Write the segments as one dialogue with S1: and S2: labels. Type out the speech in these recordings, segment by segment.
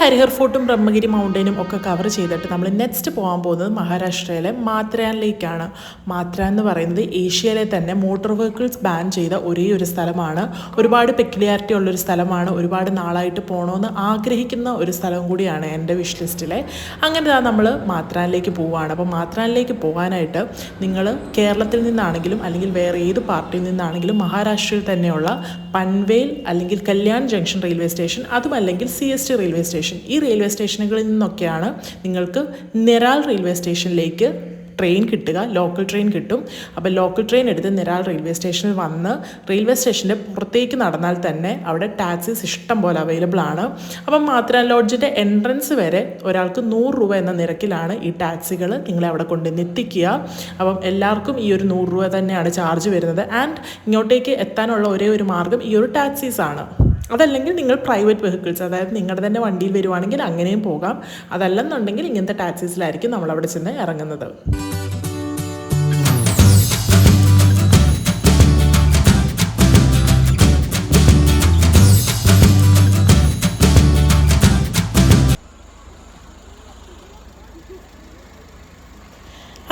S1: ഹരിഹർ ഫോർട്ടും ബ്രഹ്മഗിരി മൗണ്ടനും ഒക്കെ കവർ ചെയ്തിട്ട് നമ്മൾ നെക്സ്റ്റ് പോകാൻ പോകുന്നത് മഹാരാഷ്ട്രയിലെ മാത്രയാനിലേക്കാണ് മാത്ര എന്ന് പറയുന്നത് ഏഷ്യയിലെ തന്നെ മോട്ടോർ വെഹിക്കിൾസ് ബാൻ ചെയ്ത ഒരേ ഒരു സ്ഥലമാണ്. ഒരുപാട് പെക്യുലിയാരിറ്റി ഉള്ളൊരു സ്ഥലമാണ്. ഒരുപാട് നാളായിട്ട് പോകണമെന്ന് ആഗ്രഹിക്കുന്ന ഒരു സ്ഥലം കൂടിയാണ് എന്റെ വിഷ് ലിസ്റ്റിലെ അങ്ങനെ നമ്മൾ മാത്രാനിലേക്ക് പോവുകയാണ് അപ്പോൾ മാത്രാനിലേക്ക് പോകാനായിട്ട് നിങ്ങൾ കേരളത്തിൽ നിന്നാണെങ്കിലും അല്ലെങ്കിൽ വേറെ ഏത് പാർട്ടിയിൽ നിന്നാണെങ്കിലും മഹാരാഷ്ട്രയിൽ തന്നെയുള്ള പൻവേൽ അല്ലെങ്കിൽ കല്യാൺ ജംഗ്ഷൻ റെയിൽവേ സ്റ്റേഷൻ അതും അല്ലെങ്കിൽ C S T railway station ഈ റെയിൽവേ സ്റ്റേഷനുകളിൽ നിന്നൊക്കെയാണ് നിങ്ങൾക്ക് നിറാൽ റെയിൽവേ സ്റ്റേഷനിലേക്ക് ട്രെയിൻ കിട്ടുക ലോക്കൽ ട്രെയിൻ കിട്ടും. അപ്പോൾ ലോക്കൽ ട്രെയിൻ എടുത്ത് നിരാൾ റെയിൽവേ സ്റ്റേഷനിൽ വന്ന് റെയിൽവേ സ്റ്റേഷന്റെ പുറത്തേക്ക് നടന്നാൽ തന്നെ അവിടെ ടാക്സീസ് ഇഷ്ടം പോലെ അവൈലബിൾ ആണ്. അപ്പം മാത്ര ലോഡ്ജിന്റെ എൻട്രൻസ് വരെ ഒരാൾക്ക് നൂറ് രൂപ എന്ന നിരക്കിലാണ് ഈ ടാക്സികൾ നിങ്ങളെ അവിടെ കൊണ്ടുവന്ന് എത്തിക്കുക. അപ്പം എല്ലാവർക്കും ഈ ഒരു നൂറ് രൂപ തന്നെയാണ് ചാർജ് വരുന്നത്. ആൻഡ് ഇങ്ങോട്ടേക്ക് എത്താനുള്ള ഒരേ ഒരു മാർഗം ഈ ഒരു ടാക്സീസാണ് അതല്ലെങ്കിൽ നിങ്ങൾ പ്രൈവറ്റ് വെഹിക്കിൾസ് അതായത് നിങ്ങളുടെ തന്നെ വണ്ടിയിൽ വരുവാണെങ്കിൽ അങ്ങനെയും പോകാം. അതല്ലെന്നുണ്ടെങ്കിൽ ഇങ്ങനത്തെ ടാക്സീസിലായിരിക്കും നമ്മൾ അവിടെ ചെന്ന് ഇറങ്ങുന്നത്.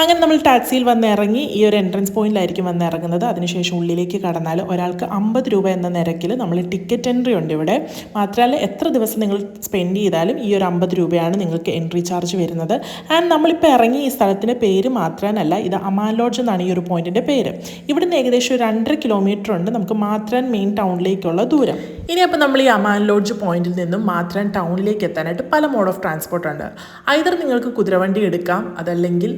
S1: അങ്ങനെ നമ്മൾ ടാക്സിയിൽ വന്ന് ഇറങ്ങി ഈ ഒരു എൻട്രൻസ് പോയിന്റിലായിരിക്കും വന്ന് ഇറങ്ങുന്നത്. അതിനുശേഷം ഉള്ളിലേക്ക് കടന്നാൽ ഒരാൾക്ക് അമ്പത് രൂപ എന്ന നിരക്കിൽ നമ്മൾ ടിക്കറ്റ് എൻട്രി ഉണ്ട് ഇവിടെ. മാത്രമല്ല എത്ര ദിവസം നിങ്ങൾ സ്പെൻഡ് ചെയ്താലും ഈ ഒരു അമ്പത് രൂപയാണ് നിങ്ങൾക്ക് എൻട്രി ചാർജ് വരുന്നത്. ആൻഡ് നമ്മളിപ്പോൾ ഇറങ്ങി ഈ സ്ഥലത്തിന്റെ പേര് മാത്രാനല്ല ഇത് അമാൻ ലോഡ്ജ് എന്നാണ് ഈ ഒരു പോയിന്റിന്റെ പേര്. ഇവിടുന്ന് ഏകദേശം രണ്ടര കിലോമീറ്റർ ഉണ്ട് നമുക്ക് മാത്രൻ മെയിൻ ടൗണിലേക്കുള്ള ദൂരം. ഇനി അപ്പോൾ നമ്മൾ ഈ അമാൻ ലോഡ്ജ് പോയിന്റിൽ നിന്നും മാത്രൻ ടൗണിലേക്ക് എത്താനായിട്ട് പല മോഡ് ഓഫ് ട്രാൻസ്പോർട്ട് ഉണ്ട്. ഐതർ നിങ്ങൾക്ക് കുതിരവണ്ടി എടുക്കാം അതല്ലെങ്കിൽ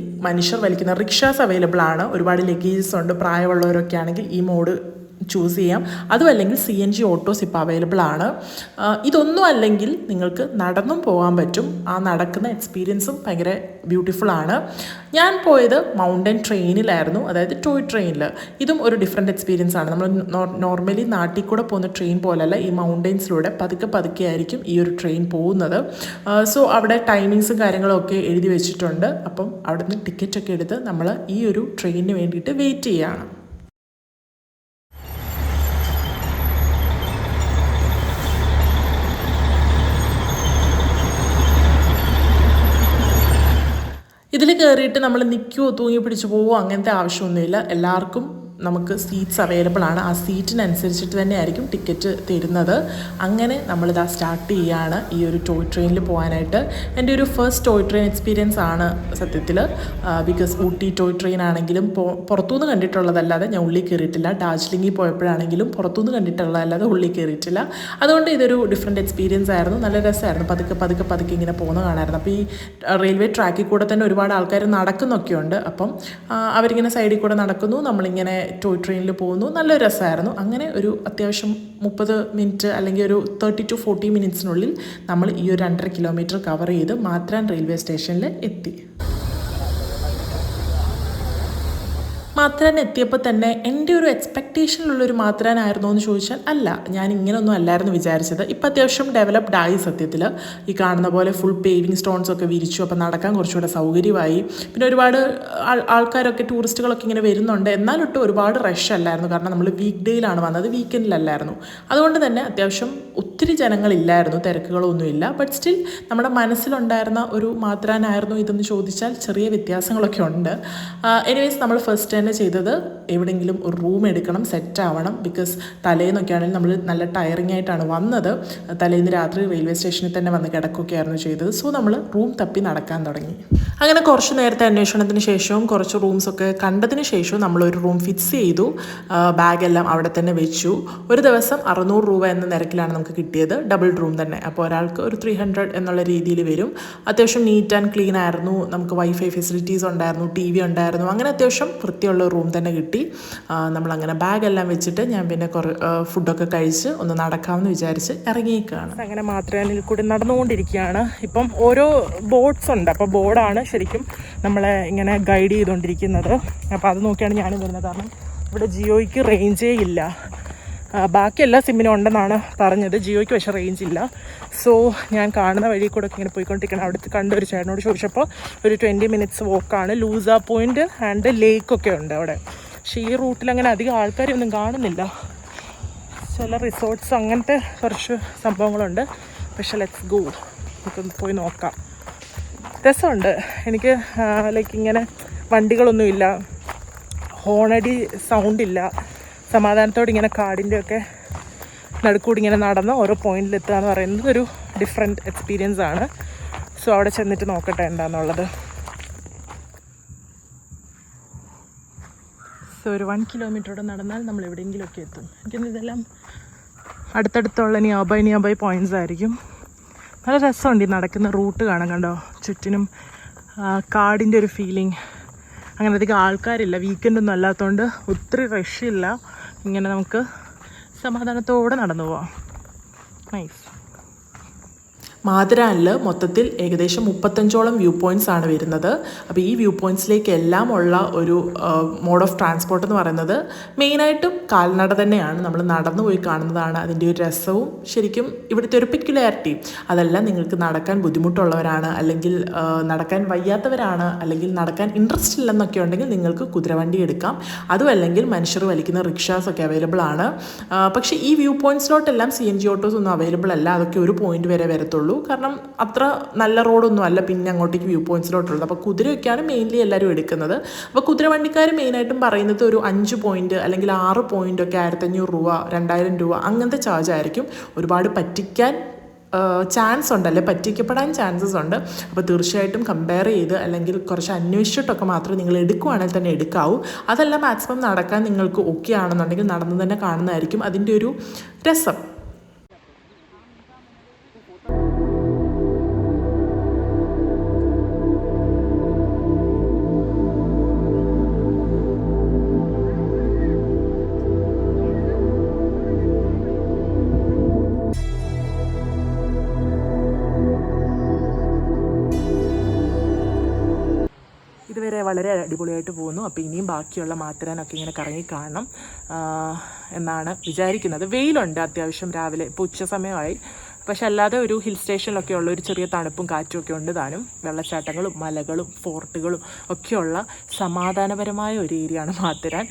S1: മനുഷ്യർ വലിക്കുന്ന റിക്ഷാസ് അവൈലബിൾ ആണ്. ഒരുപാട് ലഗേജസ് ഉണ്ട് പ്രായമുള്ളവരൊക്കെ ആണെങ്കിൽ ഈ മോഡ് ചൂസ് ചെയ്യാം. അതും അല്ലെങ്കിൽ സി എൻ ജി ഓട്ടോസ് ഇപ്പോൾ അവൈലബിൾ ആണ്. ഇതൊന്നും അല്ലെങ്കിൽ നിങ്ങൾക്ക് നടന്നും പോകാൻ പറ്റും. ആ നടക്കുന്ന എക്സ്പീരിയൻസും ഭയങ്കര ബ്യൂട്ടിഫുൾ ആണ്. ഞാൻ പോയത് മൗണ്ടൻ ട്രെയിനിലായിരുന്നു അതായത് ടോയ് ട്രെയിനിൽ ഇതും ഒരു ഡിഫറെന്റ് എക്സ്പീരിയൻസ് ആണ്. നമ്മൾ നോർമലി നാട്ടിൽ കൂടെ പോകുന്ന ട്രെയിൻ പോലല്ല ഈ മൗണ്ടൻസിലൂടെ പതുക്കെ പതുക്കെ ആയിരിക്കും ഈ ഒരു ട്രെയിൻ പോകുന്നത്. സോ അവിടെ ടൈമിങ്സും കാര്യങ്ങളൊക്കെ എഴുതി വെച്ചിട്ടുണ്ട്. അപ്പം അവിടുന്ന് ടിക്കറ്റൊക്കെ എടുത്ത് നമ്മൾ ഈ ഒരു ട്രെയിനിന് വേണ്ടിയിട്ട് വെയിറ്റ് ചെയ്യുകയാണ് ഇതിൽ കയറിയിട്ട് നമ്മൾ നിൽക്കുമോ തൂങ്ങി പിടിച്ച് പോവോ അങ്ങനത്തെ ആവശ്യമൊന്നുമില്ല. എല്ലാവർക്കും നമുക്ക് സീറ്റ്സ് അവൈലബിൾ ആണ്. ആ സീറ്റിനനുസരിച്ചിട്ട് തന്നെ ആയിരിക്കും ടിക്കറ്റ് തരുന്നത്. അങ്ങനെ നമ്മളിതാ സ്റ്റാർട്ട് ചെയ്യുകയാണ് ഈ ഒരു ടോയ് ട്രെയിനിൽ പോകാനായിട്ട് എന്റെ ഒരു ഫസ്റ്റ് ടോയ് ട്രെയിൻ എക്സ്പീരിയൻസ് ആണ് സത്യത്തിൽ ബിക്കോസ് ഊട്ടി ടോയ് ട്രെയിൻ ആണെങ്കിലും പുറത്തുനിന്ന് കണ്ടിട്ടുള്ളതല്ലാതെ ഞാൻ ഉള്ളിൽ കയറിയിട്ടില്ല ഡാർജിലിംഗിൽ പോയപ്പോഴാണെങ്കിലും പുറത്തുനിന്ന് കണ്ടിട്ടുള്ളതല്ലാതെ ഉള്ളിൽ കയറിയിട്ടില്ല അതുകൊണ്ട് ഇതൊരു ഡിഫറെന്റ് എക്സ്പീരിയൻസ് ആയിരുന്നു. നല്ല രസമായിരുന്നു. പതുക്കെ പതുക്കെ പതുക്കെ ഇങ്ങനെ പോകുന്ന കാണായിരുന്നു അപ്പോൾ ഈ റെയിൽവേ ട്രാക്കിൽ കൂടെ തന്നെ ഒരുപാട് ആൾക്കാർ നടക്കുന്നൊക്കെ ഉണ്ട് അപ്പം അവരിങ്ങനെ സൈഡിൽ കൂടെ നടക്കുന്നു. നമ്മളിങ്ങനെ ടോയ് ട്രെയിനിൽ പോകുന്നു. നല്ലൊരു രസമായിരുന്നു. അങ്ങനെ ഒരു അത്യാവശ്യം മുപ്പത് മിനിറ്റ് അല്ലെങ്കിൽ ഒരു തേർട്ടി ടു ഫോർട്ടി മിനിറ്റ്സിനുള്ളിൽ നമ്മൾ ഈ ഒരു രണ്ടര കിലോമീറ്റർ കവർ ചെയ്ത് മാത്രാൻ റെയിൽവേ സ്റ്റേഷനിൽ എത്തി. മാത്രാൻ എത്തിയപ്പോൾ തന്നെ എന്റെ ഒരു എക്സ്പെക്റ്റേഷനിലുള്ളൊരു മാത്രാനായിരുന്നോ എന്ന് ചോദിച്ചാൽ അല്ല ഞാൻ ഇങ്ങനെയൊന്നും അല്ലായിരുന്നു വിചാരിച്ചത്. ഇപ്പം അത്യാവശ്യം ഡെവലപ്ഡ് ആയി സത്യത്തിൽ. ഈ കാണുന്ന പോലെ ഫുൾ പേവിങ് സ്റ്റോൺസ് ഒക്കെ വിരിച്ചു അപ്പം നടക്കാൻ കുറച്ചുകൂടെ സൗകര്യമായി. പിന്നെ ഒരുപാട് ആൾക്കാരൊക്കെ ടൂറിസ്റ്റുകളൊക്കെ ഇങ്ങനെ വരുന്നുണ്ട്. എന്നാലൊട്ട് ഒരുപാട് റഷ് അല്ലായിരുന്നു. കാരണം നമ്മൾ വീക്ക് ഡേയിലാണ് വന്നത് വീക്കെൻഡിലല്ലായിരുന്നു അതുകൊണ്ട് തന്നെ അത്യാവശ്യം ഒത്തിരി ജനങ്ങളില്ലായിരുന്നു തിരക്കുകളൊന്നുമില്ല. ബട്ട് സ്റ്റിൽ നമ്മുടെ മനസ്സിലുണ്ടായിരുന്ന ഒരു മാത്രാനായിരുന്നു ഇതെന്ന് ചോദിച്ചാൽ ചെറിയ വ്യത്യാസങ്ങളൊക്കെ ഉണ്ട്. എനിവേസ് നമ്മൾ ഫസ്റ്റ് തന്നെ ചെയ്തത് എവിടെയെങ്കിലും ഒരു റൂം എടുക്കണം സെറ്റ് ആവണം. ബിക്കോസ് തലേന്നൊക്കെ ആണെങ്കിൽ നമ്മൾ നല്ല ടയറിങ് ആയിട്ടാണ് വന്നത്. തലേന്ന് രാത്രി റെയിൽവേ സ്റ്റേഷനിൽ തന്നെ വന്ന് കിടക്കുകയായിരുന്നു ചെയ്തത്. സോ നമ്മൾ റൂം തപ്പി നടക്കാൻ തുടങ്ങി. അങ്ങനെ കുറച്ച് നേരത്തെ അന്വേഷണത്തിന് ശേഷവും കുറച്ച് റൂംസൊക്കെ കണ്ടതിന് ശേഷവും നമ്മൾ ഒരു റൂം ഫിക്സ് ചെയ്തു ബാഗെല്ലാം അവിടെ തന്നെ വെച്ചു. ഒരു ദിവസം അറുന്നൂറ് രൂപ എന്ന നിരക്കിലാണ് നമുക്ക് കിട്ടിയത്. ഡബിൾ റൂം തന്നെ. അപ്പോൾ ഒരാൾക്ക് ഒരു ത്രീ ഹൺഡ്രഡ് എന്നുള്ള രീതിയിൽ വരും. അത്യാവശ്യം നീറ്റ് ആൻഡ് ക്ലീൻ ആയിരുന്നു. നമുക്ക് വൈഫൈ ഫെസിലിറ്റീസ് ഉണ്ടായിരുന്നു ടി വി ഉണ്ടായിരുന്നു. അങ്ങനെ അത്യാവശ്യം വൃത്തിയുള്ള റൂം തന്നെ കിട്ടി. നമ്മളങ്ങനെ ബാഗെല്ലാം വെച്ചിട്ട് ഞാൻ പിന്നെ കുറേ ഫുഡൊക്കെ കഴിച്ച് ഒന്ന് നടക്കാമെന്ന് വിചാരിച്ച് ഇറങ്ങിയേക്കാണ് അങ്ങനെ മാത്രമേ കൂടി നടന്നുകൊണ്ടിരിക്കുകയാണ്. ഇപ്പം ഓരോ ബോട്ട്സ് ഉണ്ട്. അപ്പോൾ ബോർഡാണ് ശരിക്കും നമ്മളെ ഇങ്ങനെ ഗൈഡ് ചെയ്തുകൊണ്ടിരിക്കുന്നത് അപ്പോൾ അത് നോക്കിയാണ് ഞാനും വരുന്നത്. കാരണം ഇവിടെ ജിയോയ്ക്ക് റേഞ്ചേ ഇല്ല. ബാക്കി എല്ലാ സിമ്മിനും ഉണ്ടെന്നാണ് പറഞ്ഞത്. ജിയോയ്ക്ക് പക്ഷേ റേഞ്ച് ഇല്ല. സോ ഞാൻ കാണുന്ന വഴി കൂടെ ഒക്കെ ഇങ്ങനെ പോയിക്കൊണ്ടിരിക്കണം അവിടുത്തെ കണ്ട ഒരു ചേട്ടനോട് ചോദിച്ചപ്പോൾ ഒരു ട്വന്റി മിനിറ്റ്സ് വോക്കാണ് ലൂസ പോയിന്റ് ആൻഡ് ലേക്കൊക്കെ ഉണ്ട് അവിടെ. പക്ഷേ ഈ റൂട്ടിൽ അങ്ങനെ അധികം ആൾക്കാരൊന്നും കാണുന്നില്ല. ചില റിസോർട്ട്സ് അങ്ങനത്തെ കുറച്ച് സംഭവങ്ങളുണ്ട്. പക്ഷേ ലെറ്റ്സ് ഗോ നമുക്കൊന്ന് പോയി നോക്കാം. രസമുണ്ട്. എനിക്ക് ലൈക്ക് ഇങ്ങനെ വണ്ടികളൊന്നുമില്ല. ഹോണടി സൗണ്ട് ഇല്ല. സമാധാനത്തോടെ ഇങ്ങനെ കാടിന്റെ ഒക്കെ നടുക്കൂടി ഇങ്ങനെ നടന്ന് ഓരോ പോയിന്റിൽ എത്തുക എന്ന് പറയുന്നത് ഒരു ഡിഫറെന്റ് എക്സ്പീരിയൻസ് ആണ്. സോ അവിടെ ചെന്നിട്ട് നോക്കട്ടെ എന്താണെന്നുള്ളത് സോ ഒരു വൺ കിലോമീറ്ററോടെ നടന്നാൽ നമ്മൾ എവിടെയെങ്കിലുമൊക്കെ എത്തും. എനിക്കൊന്നും ഇതെല്ലാം അടുത്തടുത്തുള്ള നിയർബൈ നിയർബൈ പോയിന്റ്സ് ആയിരിക്കും. നല്ല രസമുണ്ട് ഈ നടക്കുന്ന റൂട്ട് കാണാൻ കണ്ടോ? ചുറ്റിനും കാടിന്റെ ഒരു ഫീലിംഗ് അങ്ങനെ അധികം ആൾക്കാരില്ല വീക്കെൻഡൊന്നും അല്ലാത്തതുകൊണ്ട് ഒത്തിരി റഷ് ഇല്ല. ഇങ്ങനെ നമുക്ക് സമാധാനത്തോടെ നടന്നു പോവാം. നൈസ് മാതിരാനിൽ മൊത്തത്തിൽ ഏകദേശം മുപ്പത്തഞ്ചോളം വ്യൂ പോയിന്റ്സ് ആണ് വരുന്നത്. അപ്പോൾ ഈ വ്യൂ പോയിന്റ്സിലേക്ക് എല്ലാം ഉള്ള ഒരു മോഡ് ഓഫ് ട്രാൻസ്പോർട്ട് എന്ന് പറയുന്നത് മെയിനായിട്ടും കാൽനട തന്നെയാണ്. നമ്മൾ നടന്നു പോയി കാണുന്നതാണ് അതിന്റെ ഒരു രസവും ശരിക്കും ഇവിടുത്തെ ഒരു പെക്യുലാരിറ്റി അതെല്ലാം നിങ്ങൾക്ക് നടക്കാൻ ബുദ്ധിമുട്ടുള്ളവരാണ് അല്ലെങ്കിൽ നടക്കാൻ വയ്യാത്തവരാണ് അല്ലെങ്കിൽ നടക്കാൻ ഇൻട്രസ്റ്റ് ഇല്ലെന്നൊക്കെ ഉണ്ടെങ്കിൽ നിങ്ങൾക്ക് കുതിരവണ്ടി എടുക്കാം. അതും അല്ലെങ്കിൽ മനുഷ്യർ വലിക്കുന്ന റിക്ഷാസ് ഒക്കെ അവൈലബിൾ ആണ്. പക്ഷേ ഈ വ്യൂ പോയിന്റ്സിലോട്ടെല്ലാം സി എൻ ജി ഓട്ടോസ് ഒന്നും അവൈലബിൾ അല്ല. അതൊക്കെ ഒരു പോയിന്റ് വരെ വരത്തുള്ളൂ. കാരണം അത്ര നല്ല റോഡൊന്നും അല്ല പിന്നെ അങ്ങോട്ടേക്ക് വ്യൂ പോയിന്റ്സിലോട്ടുള്ളത്. അപ്പോൾ കുതിരയൊക്കെയാണ് മെയിൻലി എല്ലാവരും എടുക്കുന്നത്. അപ്പോൾ കുതിരവണ്ടിക്കാർ മെയിനായിട്ടും പറയുന്നത് ഒരു അഞ്ച് പോയിന്റ് അല്ലെങ്കിൽ ആറ് പോയിന്റ് ഒക്കെ ആയിരത്തഞ്ഞൂറ് രൂപ രണ്ടായിരം രൂപ അങ്ങനത്തെ ചാർജ് ആയിരിക്കും. ഒരുപാട് പറ്റിക്കാൻ ചാൻസ് ഉണ്ട് അല്ലെ? പറ്റിക്കപ്പെടാൻ ചാൻസസ് ഉണ്ട്. അപ്പോൾ തീർച്ചയായിട്ടും കമ്പയർ ചെയ്ത് അല്ലെങ്കിൽ കുറച്ച് അന്വേഷിച്ചിട്ടൊക്കെ മാത്രം നിങ്ങൾ എടുക്കുവാണെങ്കിൽ തന്നെ എടുക്കാവൂ. അതെല്ലാം മാക്സിമം നടക്കാൻ നിങ്ങൾക്ക് ഓക്കെ ആണെന്നുണ്ടെങ്കിൽ നടന്നു തന്നെ കാണുന്നതായിരിക്കും അതിന്റെ ഒരു രസം. വളരെ അടിപൊളിയായിട്ട് പോകുന്നു. അപ്പോൾ ഇനിയും ബാക്കിയുള്ള മാത്രാനൊക്കെ ഇങ്ങനെ കറങ്ങി കാണണം എന്നാണ് വിചാരിക്കുന്നത്. വെയിലുണ്ട് അത്യാവശ്യം രാവിലെ. ഇപ്പോൾ ഉച്ച സമയമായി. പക്ഷെ അല്ലാതെ ഒരു ഹിൽ സ്റ്റേഷനിലൊക്കെ ഉള്ള ഒരു ചെറിയ തണുപ്പും കാറ്റും ഒക്കെ ഉണ്ട് താനും. വെള്ളച്ചാട്ടങ്ങളും മലകളും ഫോർട്ടുകളും ഒക്കെയുള്ള സമാധാനപരമായ ഒരു ഏരിയയാണ് മാത്തരാൻ.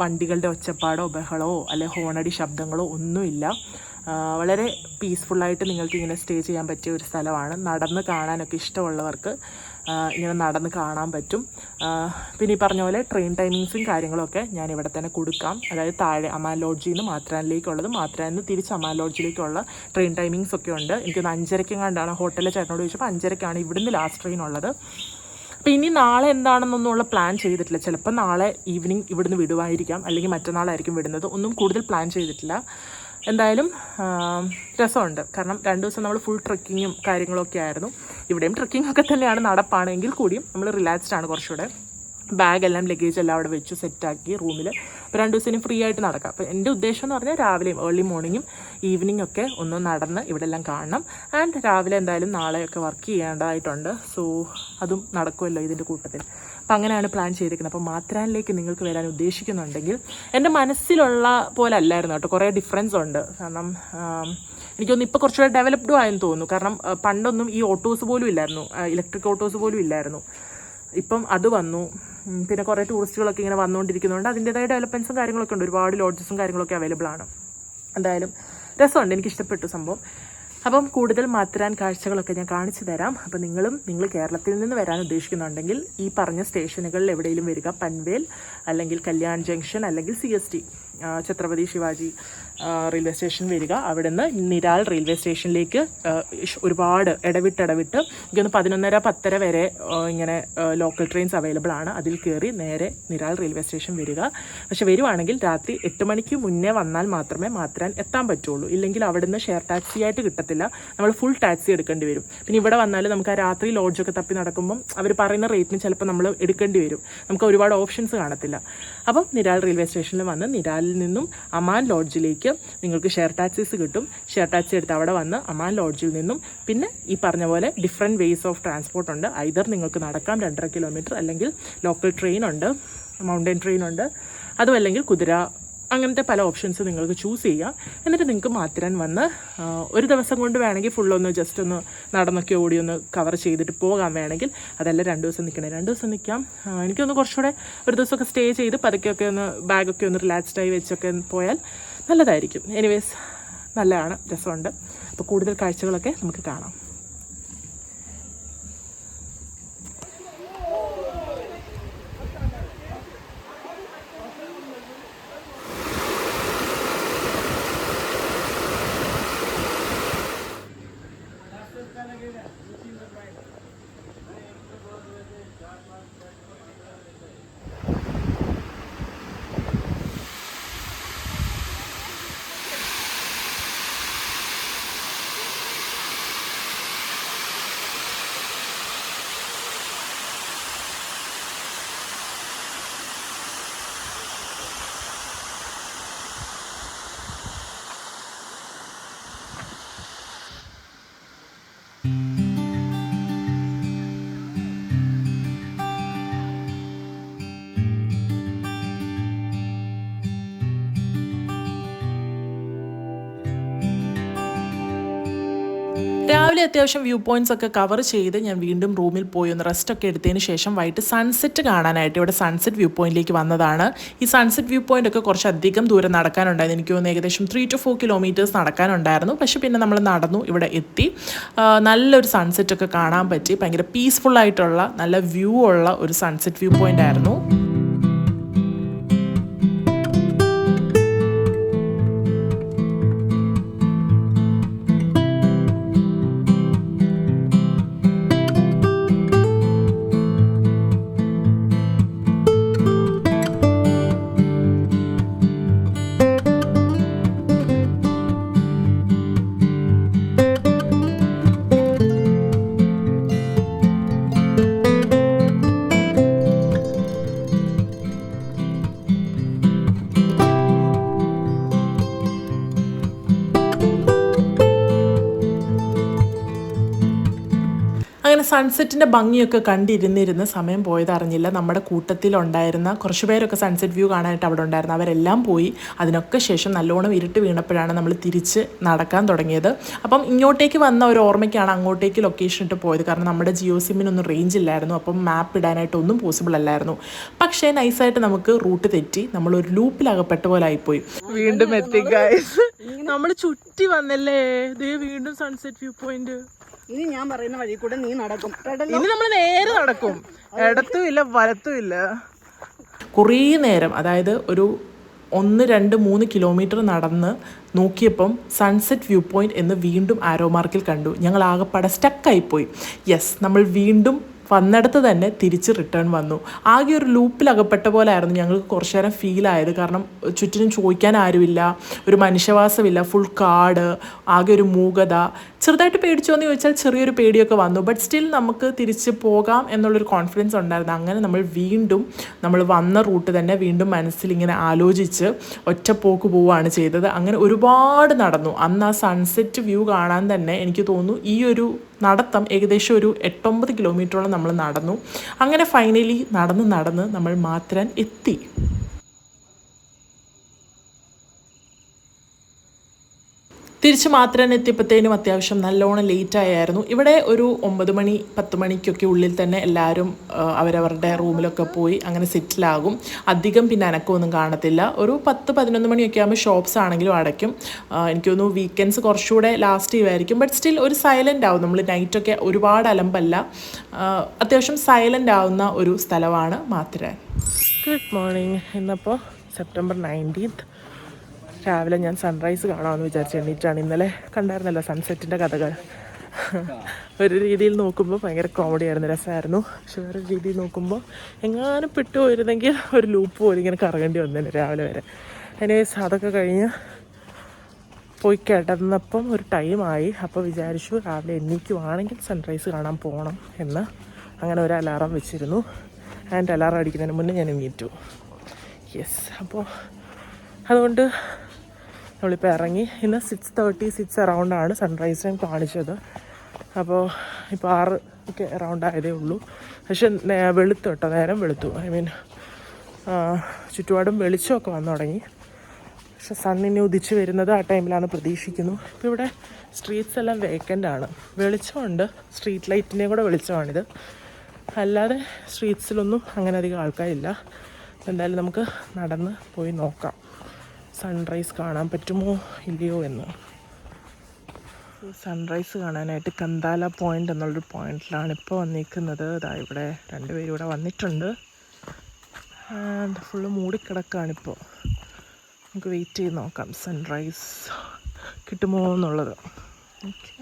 S1: വണ്ടികളുടെ ഒച്ചപ്പാടോ ബഹളമോ അല്ലെ ഹോണടി ശബ്ദങ്ങളോ ഒന്നുമില്ല. വളരെ പീസ്ഫുള്ളായിട്ട് നിങ്ങൾക്ക് ഇങ്ങനെ സ്റ്റേ ചെയ്യാൻ പറ്റിയ ഒരു സ്ഥലമാണ്. നടന്ന് കാണാനൊക്കെ ഇഷ്ടമുള്ളവർക്ക് ഇങ്ങനെ നടന്ന് കാണാൻ പറ്റും. പിന്നെ ഈ പറഞ്ഞ പോലെ ട്രെയിൻ ടൈമിങ്സും കാര്യങ്ങളൊക്കെ ഞാൻ ഇവിടെ തന്നെ കൊടുക്കാം. അതായത് താഴെ അമാൻ ലോഡ്ജിൽ നിന്ന് മാത്രാനിലേക്കുള്ളത് മാത്രാനിൽ നിന്ന് തിരിച്ച് അമാൻ ലോഡ്ജിലേക്കുള്ള ട്രെയിൻ ടൈമിങ്സ് ഒക്കെ ഉണ്ട്. എനിക്കൊന്ന് അഞ്ചരയ്ക്കും കണ്ടാണ് ഹോട്ടലിലെ ചേട്ടനോട് ചോദിച്ചപ്പോൾ അഞ്ചരയ്ക്കാണ് ഇവിടുന്ന് ലാസ്റ്റ് ട്രെയിൻ ഉള്ളത്. അപ്പോൾ ഇനി നാളെ എന്താണെന്നൊന്നുള്ള പ്ലാൻ ചെയ്തിട്ടില്ല. ചിലപ്പോൾ നാളെ ഈവനിങ് ഇവിടുന്ന് വിടുവായിരിക്കാം അല്ലെങ്കിൽ മറ്റന്നാളായിരിക്കും വിടുന്നത്. ഒന്നും കൂടുതൽ പ്ലാൻ ചെയ്തിട്ടില്ല. എന്തായാലും രസമുണ്ട്. കാരണം രണ്ട് ദിവസം നമ്മൾ ഫുൾ ട്രക്കിങ്ങും കാര്യങ്ങളൊക്കെ ആയിരുന്നു. ഇവിടെയും ട്രക്കിംഗ് ഒക്കെ തന്നെയാണ് നടപ്പാണെങ്കിൽ കൂടിയും നമ്മൾ റിലാക്സ്ഡ് ആണ് കുറച്ചുകൂടെ. ബാഗ് എല്ലാം ലഗേജ് എല്ലാം അവിടെ വെച്ച് സെറ്റാക്കി റൂമിൽ അപ്പോൾ രണ്ട് ദിവസം ഫ്രീ ആയിട്ട് നടക്കാം. അപ്പോൾ എന്റെ ഉദ്ദേശം എന്ന് പറഞ്ഞാൽ രാവിലെയും ഏർലി മോർണിംഗും ഈവനിങ് ഒക്കെ ഒന്ന് നടന്ന് ഇവിടെ എല്ലാം കാണണം. ആൻഡ് രാവിലെ എന്തായാലും നാളെയൊക്കെ വർക്ക് ചെയ്യേണ്ടതായിട്ടുണ്ട്. സോ അതും നടക്കുമല്ലോ ഇതിന്റെ കൂട്ടത്തിൽ. അപ്പോൾ അങ്ങനെയാണ് പ്ലാൻ ചെയ്തിരിക്കുന്നത്. അപ്പോൾ മാത്രാനിലേക്ക് നിങ്ങൾക്ക് വരാൻ ഉദ്ദേശിക്കുന്നുണ്ടെങ്കിൽ എന്റെ മനസ്സിലുള്ള പോലെ അല്ലായിരുന്നു കേട്ടോ. കുറേ ഡിഫറൻസ് ഉണ്ട്. കാരണം എനിക്കൊന്നും ഇപ്പോൾ കുറച്ചുകൂടെ ഡെവലപ്ഡും ആയെന്ന് തോന്നുന്നു. കാരണം പണ്ടൊന്നും ഈ ഓട്ടോസ് പോലും ഇല്ലായിരുന്നു. ഇലക്ട്രിക് ഓട്ടോസ് പോലും ഇല്ലായിരുന്നു. ഇപ്പം അത് വന്നു. പിന്നെ കുറേ ടൂറിസ്റ്റുകളൊക്കെ ഇങ്ങനെ വന്നുകൊണ്ടിരിക്കുന്നതുകൊണ്ട് അതിന്റെതായ ഡെവലപ്മെൻസും കാര്യങ്ങളൊക്കെ ഉണ്ട്. ഒരുപാട് ലോഡ്ജസും കാര്യങ്ങളൊക്കെ അവൈലബിൾ ആണ്. എന്തായാലും രസമുണ്ട്. എനിക്ക് ഇഷ്ടപ്പെട്ടു സംഭവം. അപ്പം കൂടുതൽ മാത്തരാൻ കാഴ്ചകളൊക്കെ ഞാൻ കാണിച്ചു തരാം. അപ്പം നിങ്ങളും നിങ്ങൾ കേരളത്തിൽ നിന്ന് വരാൻ ഉദ്ദേശിക്കുന്നുണ്ടെങ്കിൽ ഈ പറഞ്ഞ സ്റ്റേഷനുകളിൽ എവിടെയെങ്കിലും വരിക. പൻവേൽ അല്ലെങ്കിൽ കല്യാൺ ജംഗ്ഷൻ അല്ലെങ്കിൽ C Chhatrapati Shivaji railway station വരിക. അവിടെ നിന്ന് നിരാൽ റെയിൽവേ സ്റ്റേഷനിലേക്ക് ഒരുപാട് ഇടവിട്ടിടവിട്ട് ഇടവിട്ട് എനിക്കൊന്ന് പതിനൊന്നര പത്തര വരെ ഇങ്ങനെ ലോക്കൽ ട്രെയിൻസ് അവൈലബിൾ ആണ്. അതിൽ കയറി നേരെ നിരാൽ റെയിൽവേ സ്റ്റേഷൻ വരിക. പക്ഷെ വരുവാണെങ്കിൽ രാത്രി എട്ട് മണിക്ക് മുന്നേ വന്നാൽ മാത്രമേ മാത്രാൻ എത്താൻ പറ്റുള്ളൂ. ഇല്ലെങ്കിൽ അവിടെ നിന്ന് ഷെയർ ടാക്സി ആയിട്ട് കിട്ടത്തില്ല. നമ്മൾ ഫുൾ ടാക്സി എടുക്കേണ്ടി വരും. പിന്നെ ഇവിടെ വന്നാൽ നമുക്ക് ആ രാത്രി ലോഡ്ജൊക്കെ തപ്പി നടക്കുമ്പം അവർ പറയുന്ന റേറ്റിന് ചിലപ്പോൾ നമ്മൾ എടുക്കേണ്ടി വരും. നമുക്ക് ഒരുപാട് ഓപ്ഷൻസ് കാണത്തില്ല. അപ്പം നിരാൽ റെയിൽവേ സ്റ്റേഷനിൽ വന്ന് നിന്നും അമാൻ ലോഡ്ജിലേക്ക് നിങ്ങൾക്ക് ഷെയർ ടാക്സീസ് കിട്ടും. ഷെയർ ടാക്സി എടുത്ത് അവിടെ വന്ന് അമാൻ ലോഡ്ജിൽ നിന്നും പിന്നെ ഈ പറഞ്ഞ പോലെ ഡിഫറെന്റ് വേസ് ഓഫ് ട്രാൻസ്പോർട്ട് ഉണ്ട്. ഐദർ നിങ്ങൾക്ക് നടക്കാം രണ്ടര കിലോമീറ്റർ അല്ലെങ്കിൽ ലോക്കൽ ട്രെയിൻ ഉണ്ട് മൗണ്ടൻ ട്രെയിൻ ഉണ്ട്. അതും അല്ലെങ്കിൽ കുതിര അങ്ങനത്തെ പല ഓപ്ഷൻസ് നിങ്ങൾക്ക് ചൂസ് ചെയ്യാം. എന്നിട്ട് നിങ്ങൾക്ക് മാത്രം വന്ന് ഒരു ദിവസം കൊണ്ട് വേണമെങ്കിൽ ഫുള്ളൊന്ന് ജസ്റ്റ് ഒന്ന് നടന്നൊക്കെ ഓടി ഒന്ന് കവർ ചെയ്തിട്ട് പോകാൻ വേണമെങ്കിൽ. അതല്ല രണ്ട് ദിവസം നിൽക്കണേ രണ്ട് ദിവസം നിൽക്കാം എനിക്കൊന്ന് കുറച്ചുകൂടെ ഒരു ദിവസമൊക്കെ സ്റ്റേ ചെയ്ത് പതുക്കെയൊക്കെ ഒന്ന് ബാഗൊക്കെ ഒന്ന് റിലാക്സ്ഡായി വെച്ചൊക്കെ പോയാൽ നല്ലതായിരിക്കും. എനിവേസ് നല്ലതാണ്. രസമുണ്ട്. അപ്പോൾ കൂടുതൽ കാഴ്ചകളൊക്കെ നമുക്ക് കാണാം. രാവിലെ അത്യാവശ്യം വ്യൂ പോയിന്റ്സ് ഒക്കെ കവർ ചെയ്ത് ഞാൻ വീണ്ടും റൂമിൽ പോയി ഒന്ന് റെസ്റ്റ് ഒക്കെ എടുത്തതിന് ശേഷം വൈകിട്ട് സൺസെറ്റ് കാണാനായിട്ട് ഇവിടെ സൺസെറ്റ് വ്യൂ പോയിന്റിലേക്ക് വന്നതാണ്. ഈ സൺസെറ്റ് വ്യൂ പോയിന്റ് ഒക്കെ കുറച്ച് അധികം ദൂരം നടക്കാനുണ്ടായിരുന്നു. എനിക്ക് തോന്നുന്നു ഏകദേശം ത്രീ ടു ഫോർ കിലോമീറ്റേഴ്സ് നടക്കാനുണ്ടായിരുന്നു. പക്ഷെ പിന്നെ നമ്മൾ നടന്നു ഇവിടെ എത്തി. നല്ലൊരു സൺസെറ്റ് ഒക്കെ കാണാൻ പറ്റി. ഭയങ്കര പീസ്ഫുൾ ആയിട്ടുള്ള നല്ല വ്യൂ ഉള്ള ഒരു സൺസെറ്റ് വ്യൂ പോയിന്റ് ആയിരുന്നു. സൺസെറ്റിന്റെ ഭംഗിയൊക്കെ കണ്ടിരുന്നിരുന്ന് സമയം പോയതറിഞ്ഞില്ല. നമ്മുടെ കൂട്ടത്തിലുണ്ടായിരുന്ന കുറച്ച് പേരൊക്കെ സൺസെറ്റ് വ്യൂ കാണാനായിട്ട് അവിടെ ഉണ്ടായിരുന്നു. അവരെല്ലാം പോയി. അതിനൊക്കെ ശേഷം നല്ലോണം ഇരുട്ട് വീണപ്പോഴാണ് നമ്മൾ തിരിച്ച് നടക്കാൻ തുടങ്ങിയത്. അപ്പം ഇങ്ങോട്ടേക്ക് വന്ന ഒരു ഓർമ്മയ്ക്കാണ് അങ്ങോട്ടേക്ക് ലൊക്കേഷൻ ഇട്ട് പോയത്. കാരണം നമ്മുടെ ജിയോ സിമ്മിനൊന്നും റേഞ്ച് ഇല്ലായിരുന്നു. അപ്പം മാപ്പ് ഇടാനായിട്ട് ഒന്നും പോസിബിൾ അല്ലായിരുന്നു. പക്ഷേ നൈസായിട്ട് നമുക്ക് റൂട്ട് തെറ്റി. നമ്മൾ ഒരു ലൂപ്പിൽ അകപ്പെട്ട പോലെ ആയിപ്പോയി. വീണ്ടും എത്തി നമ്മൾ ചുറ്റി വന്നല്ലേ? ദേ വീണ്ടും സൺസെറ്റ് വ്യൂ പോയിന്റ്
S2: ഇനി ഞാൻ പറയുന്ന വഴി കൂടെ നീ നടക്കും.
S1: ഇനി നമ്മൾ നേരെ നടക്കും. ഇടത്തും ഇല്ല വലത്തും ഇല്ല. കുറേ നേരം അതായത് ഒരു ഒന്ന് രണ്ട് മൂന്ന് കിലോമീറ്റർ നടന്ന് നോക്കിയപ്പം സൺസെറ്റ് വ്യൂ പോയിന്റ് എന്ന് വീണ്ടും ആരോ മാർക്കിൽ കണ്ടു. ഞങ്ങൾ ആകെപ്പാടെ സ്റ്റക്കായിപ്പോയി യെസ് നമ്മൾ വീണ്ടും വന്നിടത്ത് തന്നെ തിരിച്ച് റിട്ടേൺ വന്നു. ആകെ ഒരു ലൂപ്പിൽ അകപ്പെട്ട പോലെ ആയിരുന്നു ഞങ്ങൾക്ക് കുറച്ചു നേരം ഫീൽ ആയത്. കാരണം ചുറ്റിനും ചോദിക്കാൻ ആരുമില്ല ഒരു മനുഷ്യവാസമില്ല ഫുൾ കാട് ആകെ ഒരു മൂകത. ചെറുതായിട്ട് പേടിച്ചോ എന്ന് ചോദിച്ചാൽ ചെറിയൊരു പേടിയൊക്കെ വന്നു. ബട്ട് സ്റ്റിൽ നമുക്ക് തിരിച്ച് പോകാം എന്നുള്ളൊരു കോൺഫിഡൻസ് ഉണ്ടായിരുന്നു. അങ്ങനെ നമ്മൾ വീണ്ടും നമ്മൾ വന്ന റൂട്ട് തന്നെ വീണ്ടും മനസ്സിൽ ഇങ്ങനെ ആലോചിച്ച് ഒറ്റപ്പോക്ക് പോവുകയാണ് ചെയ്തത്. അങ്ങനെ ഒരുപാട് നടന്നു. അന്ന് ആ സൺസെറ്റ് വ്യൂ കാണാൻ തന്നെ എനിക്ക് തോന്നുന്നു ഈ ഒരു നടത്തം ഏകദേശം ഒരു എട്ടൊമ്പത് കിലോമീറ്ററോളം നമ്മൾ നടന്നു. അങ്ങനെ ഫൈനലി നടന്ന് നടന്ന് നമ്മൾ മാത്രൻ എത്തി. തിരിച്ച് മാത്രം എത്തിയപ്പോഴത്തേനും അത്യാവശ്യം നല്ലോണം ലേറ്റ് ആയായിരുന്നു. ഇവിടെ ഒരു ഒമ്പത് മണി പത്ത് മണിക്കൊക്കെ ഉള്ളിൽ തന്നെ എല്ലാവരും അവരവരുടെ റൂമിലൊക്കെ പോയി അങ്ങനെ സെറ്റിലാകും അധികം പിന്നെ അനക്കമൊന്നും കാണത്തില്ല. ഒരു പത്ത് പതിനൊന്ന് മണിയൊക്കെ ആകുമ്പോൾ ഷോപ്സ് ആണെങ്കിലും അടയ്ക്കും. എനിക്ക് തോന്നുന്നു വീക്കെൻഡ്സ് കുറച്ചുകൂടെ ലാസ്റ്റ് ചെയ്യുമായിരിക്കും. ബട്ട് സ്റ്റിൽ ഒരു സൈലന്റ് ആവും. നമ്മൾ നൈറ്റൊക്കെ ഒരുപാട് അലമ്പല്ല. അത്യാവശ്യം സൈലന്റ് ആവുന്ന ഒരു സ്ഥലമാണ് മാത്തുരാൻ ഗുഡ് മോർണിംഗ് ഇന്നപ്പോൾ സെപ്റ്റംബർ നയന്റീൻത്ത് രാവിലെ ഞാൻ സൺറൈസ് കാണാമെന്ന് വിചാരിച്ച് എണ്ണീറ്റാണ് ഇന്നലെ കണ്ടായിരുന്നല്ലോ സൺസെറ്റിന്റെ കഥകൾ. ഒരു രീതിയിൽ നോക്കുമ്പോൾ ഭയങ്കര കോമഡി ആയിരുന്നു രസമായിരുന്നു. പക്ഷെ വേറെ രീതിയിൽ നോക്കുമ്പോൾ എങ്ങാനും പെട്ടുപോയിരുന്നെങ്കിൽ ഒരു ലൂപ്പ് പോലും ഇങ്ങനെ കറങ്ങേണ്ടി വന്നേനെ രാവിലെ വരെ. എനിവേസ് അതൊക്കെ കഴിഞ്ഞ് പോയി കിടന്നപ്പം ഒരു ടൈമായി അപ്പോൾ വിചാരിച്ചു രാവിലെ എണ്ണീക്കുവാണെങ്കിൽ സൺറൈസ് കാണാൻ പോകണം എന്ന് അങ്ങനെ ഒരു അലാറം വെച്ചിരുന്നു. ആൻഡ് അലാറം അടിക്കുന്നതിന് മുന്നേ ഞാൻ എണീറ്റു. യെസ് അപ്പോൾ അതുകൊണ്ട് നമ്മളിപ്പോൾ ഇറങ്ങി. ഇന്ന് സിക്സ് തേർട്ടി സിക്സ് അറൗണ്ടാണ് സൺറൈസ് ടൈം കാണിച്ചത്. അപ്പോൾ ഇപ്പോൾ ആറ് ഒക്കെ അറൗണ്ട് ആയതേ ഉള്ളൂ. പക്ഷെ വെളുത്തു കേട്ടോ നേരം വെളുത്തു. ഐ മീൻ ചുറ്റുപാടും വെളിച്ചമൊക്കെ വന്നു തുടങ്ങി. പക്ഷെ സണ്ണിനെ ഉദിച്ച് വരുന്നത് ആ ടൈമിലാണ് പ്രതീക്ഷിക്കുന്നു. ഇപ്പോൾ ഇവിടെ സ്ട്രീറ്റ്സ് എല്ലാം വേക്കന്റ് ആണ്. വെളിച്ചമുണ്ട്. സ്ട്രീറ്റ് ലൈറ്റിന്റെയും കൂടെ വെളിച്ചമാണിത്. അല്ലാതെ സ്ട്രീറ്റ്സിലൊന്നും അങ്ങനെ അധികം ആൾക്കാരില്ല. എന്തായാലും നമുക്ക് നടന്ന് പോയി നോക്കാം. സൺറൈസ് കാണാൻ പറ്റുമോ ഇല്ലയോ എന്ന്. സൺറൈസ് കാണാനായിട്ട് കന്താല പോയിന്റ് എന്നുള്ളൊരു പോയിന്റിലാണ് ഇപ്പോൾ വന്നിരിക്കുന്നത്. ഇതാ ഇവിടെ രണ്ടുപേരും ഇവിടെ വന്നിട്ടുണ്ട്. ഫുള്ള് മൂടിക്കിടക്കാണിപ്പോൾ നമുക്ക് വെയിറ്റ് ചെയ്ത് നോക്കാം. സൺറൈസ് കിട്ടുമോ എന്നുള്ളത്. ഓക്കെ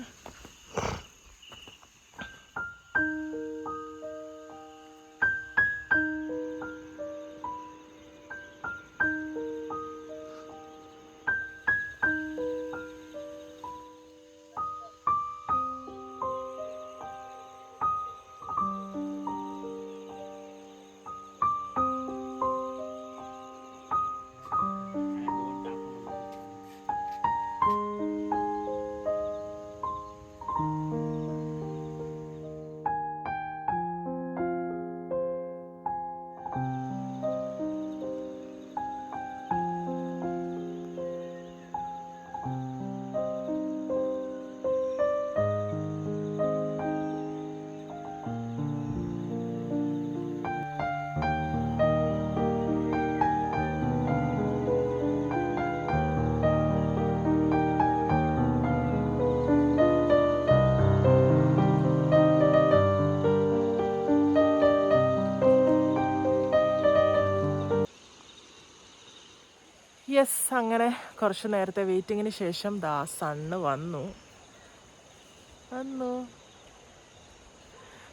S1: യെസ് അങ്ങനെ കുറച്ച് നേരത്തെ വെയിറ്റിങ്ങിന് ശേഷം ദാ സണ്ണ് വന്നു. വന്നു.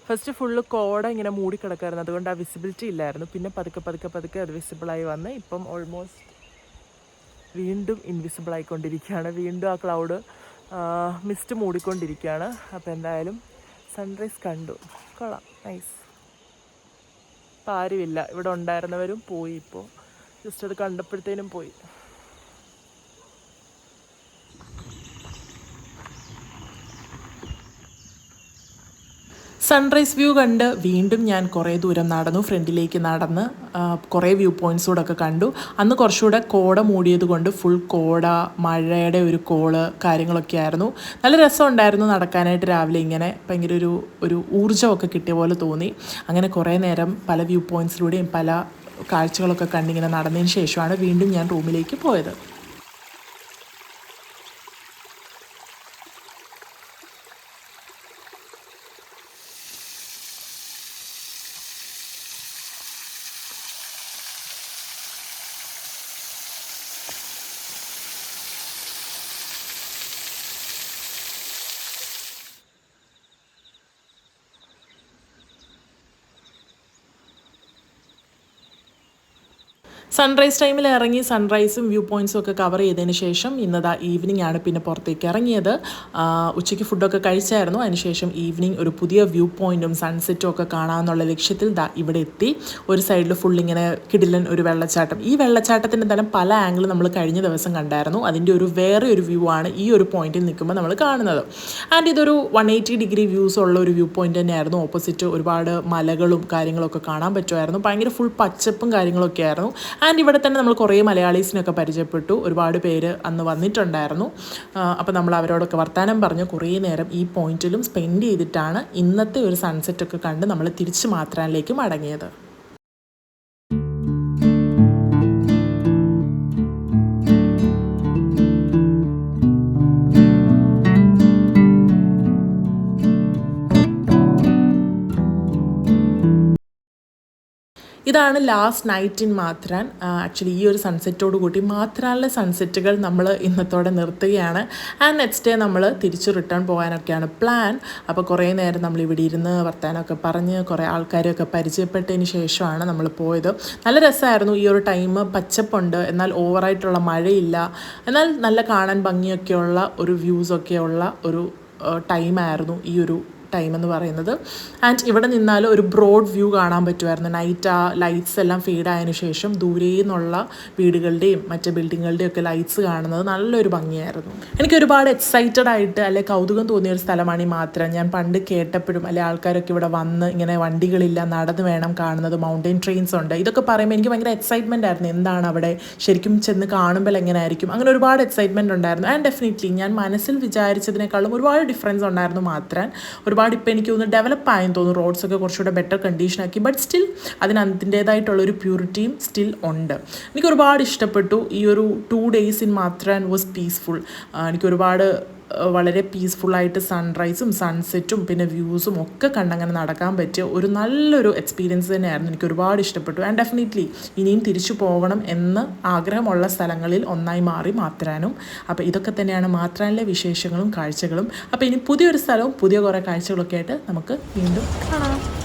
S1: ഫസ്റ്റ് ഫുള്ള് കോട ഇങ്ങനെ മൂടിക്കിടക്കായിരുന്നു. അതുകൊണ്ട് ആ വിസിബിലിറ്റി ഇല്ലായിരുന്നു. പിന്നെ പതുക്കെ പതുക്കെ പതുക്കെ അത് വിസിബിളായി വന്ന് ഇപ്പം ഓൾമോസ്റ്റ് വീണ്ടും ഇൻവിസിബിൾ ആയിക്കൊണ്ടിരിക്കുകയാണ്. വീണ്ടും ആ ക്ലൗഡ് മിസ്റ്റ് മൂടിക്കൊണ്ടിരിക്കുകയാണ്. അപ്പോൾ എന്തായാലും സൺറൈസ് കണ്ടു. കൊള്ളാം. നൈസ് ഇപ്പം ആരുമില്ല. ഇവിടെ ഉണ്ടായിരുന്നവരും പോയി ഇപ്പോൾ ജസ്റ്റ് അത് കണ്ടപ്പോഴത്തേനും പോയി. സൺറൈസ് വ്യൂ കണ്ട് വീണ്ടും ഞാൻ കുറേ ദൂരം നടന്നു ഫ്രണ്ടിലേക്ക് നടന്ന് കുറേ വ്യൂ പോയിന്റ്സ് ഒക്കെ കണ്ടു. അന്ന് കുറച്ചുകൂടെ കോട മൂടിയത് കൊണ്ട് ഫുൾ കോട മഴയുടെ ഒരു കോൾ കാര്യങ്ങളൊക്കെ ആയിരുന്നു. നല്ല രസമുണ്ടായിരുന്നു നടക്കാനായിട്ട് രാവിലെ ഇങ്ങനെ ഭയങ്കര ഒരു ഒരു ഊർജമൊക്കെ കിട്ടിയ പോലെ തോന്നി. അങ്ങനെ കുറേ നേരം പല വ്യൂ പോയിന്റ്സിലൂടെയും പല കാഴ്ചകളൊക്കെ കണ്ടിങ്ങനെ നടന്നതിന് ശേഷമാണ് വീണ്ടും ഞാൻ റൂമിലേക്ക് പോയത്. സൺറൈസ് ടൈമിൽ ഇറങ്ങി സൺറൈസും വ്യൂ പോയിൻസും ഒക്കെ കവർ ചെയ്തതിന് ശേഷം ഇന്നതാ ഈവനിങ് ആണ് പിന്നെ പുറത്തേക്ക് ഇറങ്ങിയത്. ഉച്ചയ്ക്ക് ഫുഡൊക്കെ കഴിച്ചായിരുന്നു. അതിനുശേഷം ഈവനിങ് ഒരു പുതിയ വ്യൂ പോയിന്റും സൺസെറ്റും ഒക്കെ കാണാമെന്നുള്ള ലക്ഷ്യത്തിൽ ദാ ഇവിടെ എത്തി. ഒരു സൈഡിൽ ഫുൾ ഇങ്ങനെ കിടിലൻ ഒരു വെള്ളച്ചാട്ടം. ഈ വെള്ളച്ചാട്ടത്തിന്റെ തന്നെ പല ആംഗിൾ നമ്മൾ കഴിഞ്ഞ ദിവസം കണ്ടായിരുന്നു. അതിന്റെ ഒരു വേറെ ഒരു വ്യൂ ആണ് ഈ ഒരു പോയിന്റിൽ നിൽക്കുമ്പോൾ നമ്മൾ കാണുന്നത്. ആൻഡ് ഇതൊരു വൺ എയ്റ്റി ഡിഗ്രി വ്യൂസ് ഉള്ള ഒരു വ്യൂ പോയിന്റ് തന്നെയായിരുന്നു. ഓപ്പോസിറ്റ് ഒരുപാട് മലകളും കാര്യങ്ങളൊക്കെ കാണാൻ പറ്റുമായിരുന്നു. ഭയങ്കര ഫുൾ പച്ചപ്പും കാര്യങ്ങളൊക്കെ ആയിരുന്നു. ആൻഡ് ഇവിടെ തന്നെ നമ്മൾ കുറേ മലയാളീസിനൊക്കെ പരിചയപ്പെട്ടു. ഒരുപാട് പേര് അന്ന് വന്നിട്ടുണ്ടായിരുന്നു. അപ്പോൾ നമ്മൾ അവരോടൊക്കെ വർത്തമാനം പറഞ്ഞ്. കുറേ നേരം ഈ പോയിന്റിലും സ്പെൻഡ് ചെയ്തിട്ടാണ് ഇന്നത്തെ ഒരു സൺസെറ്റ് ഒക്കെ കണ്ട് നമ്മൾ തിരിച്ച് മാത്രാനിലേക്ക് മടങ്ങിയത്. ഇതാണ് last night in Matheran actually ഈ ഒരു സൺസെറ്റോട് കൂടി മാത്രാനിലെ സൺസെറ്റുകൾ നമ്മൾ ഇന്നത്തോടെ നിർത്തുകയാണ്. ആൻഡ് നെക്സ്റ്റ് ഡേ നമ്മൾ തിരിച്ച് റിട്ടേൺ പോകാനൊക്കെയാണ് പ്ലാൻ അപ്പോൾ കുറേ നേരം നമ്മൾ ഇവിടെ ഇരുന്ന് വർത്താനമൊക്കെ പറഞ്ഞ് കുറേ ആൾക്കാരെയൊക്കെ പരിചയപ്പെട്ടതിന് ശേഷമാണ് നമ്മൾ പോയത്. നല്ല രസമായിരുന്നു. ഈ ഒരു ടൈം പച്ചപ്പുണ്ട്. എന്നാൽ ഓവറായിട്ടുള്ള മഴയില്ല. എന്നാൽ നല്ല കാണാൻ ഭംഗിയൊക്കെയുള്ള ഒരു വ്യൂസൊക്കെയുള്ള ഒരു ടൈമായിരുന്നു ഈ ഒരു ടൈം എന്ന് പറയുന്നത്. ആൻഡ് ഇവിടെ നിന്നാൽ ഒരു ബ്രോഡ് വ്യൂ കാണാൻ പറ്റുമായിരുന്നു. നൈറ്റ് ആ ലൈറ്റ്സ് എല്ലാം ഫീഡ് ആയതിനു ശേഷം ദൂരെ നിന്നുള്ള വീടുകളുടെയും മറ്റ് ബിൽഡിങ്ങുകളുടെയും ഒക്കെ ലൈറ്റ്സ് കാണുന്നത് നല്ലൊരു ഭംഗിയായിരുന്നു. എനിക്ക് ഒരുപാട് എക്സൈറ്റഡ് ആയിട്ട് അല്ലെ കൗതുകം തോന്നിയ ഒരു സ്ഥലമാണ് ഈ മാത്രം. ഞാൻ പണ്ട് കേട്ടപ്പോഴും അല്ലെ ആൾക്കാരൊക്കെ ഇവിടെ വന്ന് ഇങ്ങനെ വണ്ടികളില്ല നടന്ന് വേണം കാണുന്നത് മൗണ്ടൻ ട്രെയിൻസ് ഉണ്ട്. ഇതൊക്കെ പറയുമ്പോൾ എനിക്ക് ഭയങ്കര എക്സൈറ്റ്മെന്റ് ആയിരുന്നു. എന്താണ് അവിടെ? ശരിക്കും ചെന്ന് കാണുമ്പോൾ എങ്ങനെയായിരിക്കും അങ്ങനെ ഒരുപാട് എക്സൈറ്റ്മെന്റ് ഉണ്ടായിരുന്നു. ആൻഡ് ഡെഫിനറ്റ്ലി ഞാൻ മനസ്സിൽ വിചാരിച്ചതിനേക്കാളും ഒരുപാട് ഡിഫറൻസ് ഉണ്ടായിരുന്നു മാത്രം. ഒരുപാട് ഇപ്പോൾ എനിക്ക് തോന്നുന്നു ഡെവലപ്പ് ആയെന്ന് തോന്നുന്നു. റോഡ്സൊക്കെ കുറച്ചുകൂടെ ബെറ്റർ കണ്ടീഷനാക്കി ബട്ട് സ്റ്റിൽ അതിന് അതിന്റേതായിട്ടുള്ളൊരു പ്യൂരിറ്റിയും സ്റ്റിൽ ഉണ്ട്. എനിക്ക് ഒരുപാട് ഇഷ്ടപ്പെട്ടു. ഈ ഒരു two days in Matheran was peaceful എനിക്ക് ഒരുപാട് വളരെ പീസ്ഫുള്ളായിട്ട് സൺറൈസും സൺസെറ്റും പിന്നെ വ്യൂസും ഒക്കെ കണ്ടങ്ങനെ നടക്കാൻ പറ്റിയ ഒരു നല്ലൊരു എക്സ്പീരിയൻസ് തന്നെയായിരുന്നു. എനിക്ക് ഒരുപാട് ഇഷ്ടപ്പെട്ടു. ആൻഡ് ഡെഫിനറ്റ്ലി ഇനിയും തിരിച്ചു പോകണം എന്ന് ആഗ്രഹമുള്ള സ്ഥലങ്ങളിൽ ഒന്നായി മാറി മാത്രാനും അപ്പോൾ ഇതൊക്കെ തന്നെയാണ് മാത്രാനിലെ വിശേഷങ്ങളും കാഴ്ചകളും. അപ്പോൾ ഇനി പുതിയൊരു സ്ഥലവും പുതിയ കുറേ കാഴ്ചകളൊക്കെ ആയിട്ട് നമുക്ക് വീണ്ടും കാണാം.